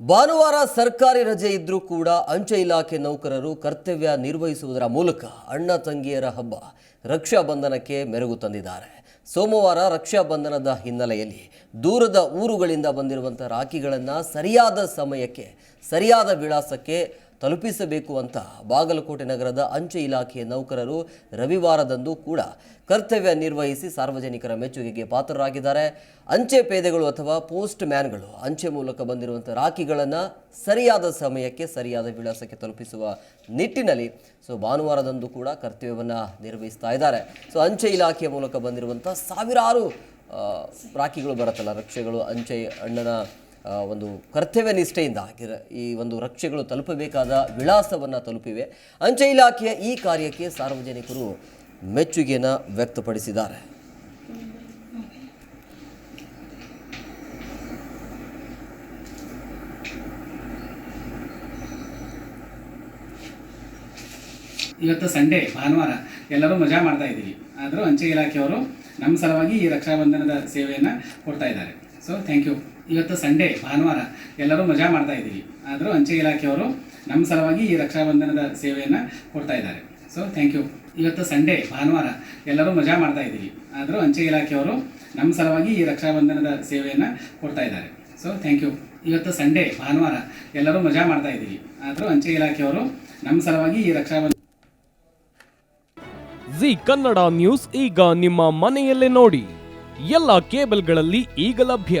ಭಾನುವಾರ ಸರ್ಕಾರಿ ರಜೆ ಇದ್ದರೂ ಕೂಡ ಅಂಚೆ ಇಲಾಖೆ ನೌಕರರು ಕರ್ತವ್ಯ ನಿರ್ವಹಿಸುವುದರ ಮೂಲಕ ಅಣ್ಣ ತಂಗಿಯರ ಹಬ್ಬ ರಕ್ಷಾ ಬಂಧನಕ್ಕೆ ಮೆರುಗು ತಂದಿದ್ದಾರೆ. ಸೋಮವಾರ ರಕ್ಷಾ ಬಂಧನದ ಹಿನ್ನೆಲೆಯಲ್ಲಿ ದೂರದ ಊರುಗಳಿಂದ ಬಂದಿರುವಂಥ ರಾಖಿಗಳನ್ನು ಸರಿಯಾದ ಸಮಯಕ್ಕೆ, ಸರಿಯಾದ ವಿಳಾಸಕ್ಕೆ ತಲುಪಿಸಬೇಕು ಅಂತ ಬಾಗಲಕೋಟೆ ನಗರದ ಅಂಚೆ ಇಲಾಖೆಯ ನೌಕರರು ರವಿವಾರದಂದು ಕೂಡ ಕರ್ತವ್ಯ ನಿರ್ವಹಿಸಿ ಸಾರ್ವಜನಿಕರ ಮೆಚ್ಚುಗೆಗೆ ಪಾತ್ರರಾಗಿದ್ದಾರೆ. ಅಂಚೆ ಪೇದೆಗಳು ಅಥವಾ ಪೋಸ್ಟ್ ಮ್ಯಾನ್ಗಳು ಅಂಚೆ ಮೂಲಕ ಬಂದಿರುವಂಥ ರಾಖಿಗಳನ್ನು ಸರಿಯಾದ ಸಮಯಕ್ಕೆ, ಸರಿಯಾದ ವಿಳಾಸಕ್ಕೆ ತಲುಪಿಸುವ ನಿಟ್ಟಿನಲ್ಲಿ ಸೊ ಭಾನುವಾರದಂದು ಕೂಡ ಕರ್ತವ್ಯವನ್ನು ನಿರ್ವಹಿಸ್ತಾ ಇದ್ದಾರೆ. ಸೊ ಅಂಚೆ ಇಲಾಖೆಯ ಮೂಲಕ ಬಂದಿರುವಂಥ ಸಾವಿರಾರು ರಾಖಿಗಳು ಬರುತ್ತಲ್ಲ, ರಕ್ಷೆಗಳು ಅಂಚೆ ಅಣ್ಣನ ಒಂದು ಕರ್ತವ್ಯ ನಿಷ್ಠೆಯಿಂದ ಈ ಒಂದು ರಕ್ಷೆಗಳು ತಲುಪಬೇಕಾದ ವಿಳಾಸವನ್ನು ತಲುಪಿವೆ. ಅಂಚೆ ಇಲಾಖೆಯ ಈ ಕಾರ್ಯಕ್ಕೆ ಸಾರ್ವಜನಿಕರು ಮೆಚ್ಚುಗೆಯನ್ನು ವ್ಯಕ್ತಪಡಿಸಿದ್ದಾರೆ. ಇವತ್ತು ಸಂಡೇ, ಭಾನುವಾರ ಎಲ್ಲರೂ ಮಜಾ ಮಾಡ್ತಾ ಇದ್ದೀವಿ. ಆದರೂ ಅಂಚೆ ಇಲಾಖೆಯವರು ನಮ್ಮ ಸಲುವಾಗಿ ಈ ರಕ್ಷಾಬಂಧನದ ಸೇವೆಯನ್ನು ಕೊಡ್ತಾ ಇದ್ದಾರೆ. ಸೊ ಥ್ಯಾಂಕ್ ಯು ಇವತ್ತು ಸಂಡೇ, ಭಾನುವಾರ ಎಲ್ಲರೂ ಮಜಾ ಮಾಡ್ತಾ ಇದ್ದೀವಿ. ಆದರೂ ಅಂಚೆ ಇಲಾಖೆಯವರು ನಮ್ಮ ಸಲುವಾಗಿ ಈ ರಕ್ಷಾಬಂಧನದ ಸೇವೆಯನ್ನು ಕೊಡ್ತಾ ಇದ್ದಾರೆ. ಸೊ ಥ್ಯಾಂಕ್ ಯು ಇವತ್ತು ಸಂಡೇ, ಭಾನುವಾರ ಎಲ್ಲರೂ ಮಜಾ ಮಾಡ್ತಾ ಇದ್ದೀವಿ. ಆದರೂ ಅಂಚೆ ಇಲಾಖೆಯವರು ನಮ್ಮ ಸಲುವಾಗಿ ಈ ರಕ್ಷಾಬಂಧನದ ಸೇವೆಯನ್ನು ಕೊಡ್ತಾ ಇದ್ದಾರೆ. ಸೊ ಥ್ಯಾಂಕ್ ಯು ಇವತ್ತು ಸಂಡೇ, ಭಾನುವಾರ ಎಲ್ಲರೂ ಮಜಾ ಮಾಡ್ತಾ ಇದ್ದೀವಿ. ಆದರೂ ಅಂಚೆ ಇಲಾಖೆಯವರು ನಮ್ಮ ಸಲುವಾಗಿ ಈ ರಕ್ಷಾಬಂಧನ ಜಿ ಕನ್ನಡ ನ್ಯೂಸ್ ಈಗ ನಿಮ್ಮ ಮನೆಯಲ್ಲೇ ನೋಡಿ. ಎಲ್ಲ ಕೇಬಲ್ಗಳಲ್ಲಿ ಈಗ ಲಭ್ಯ.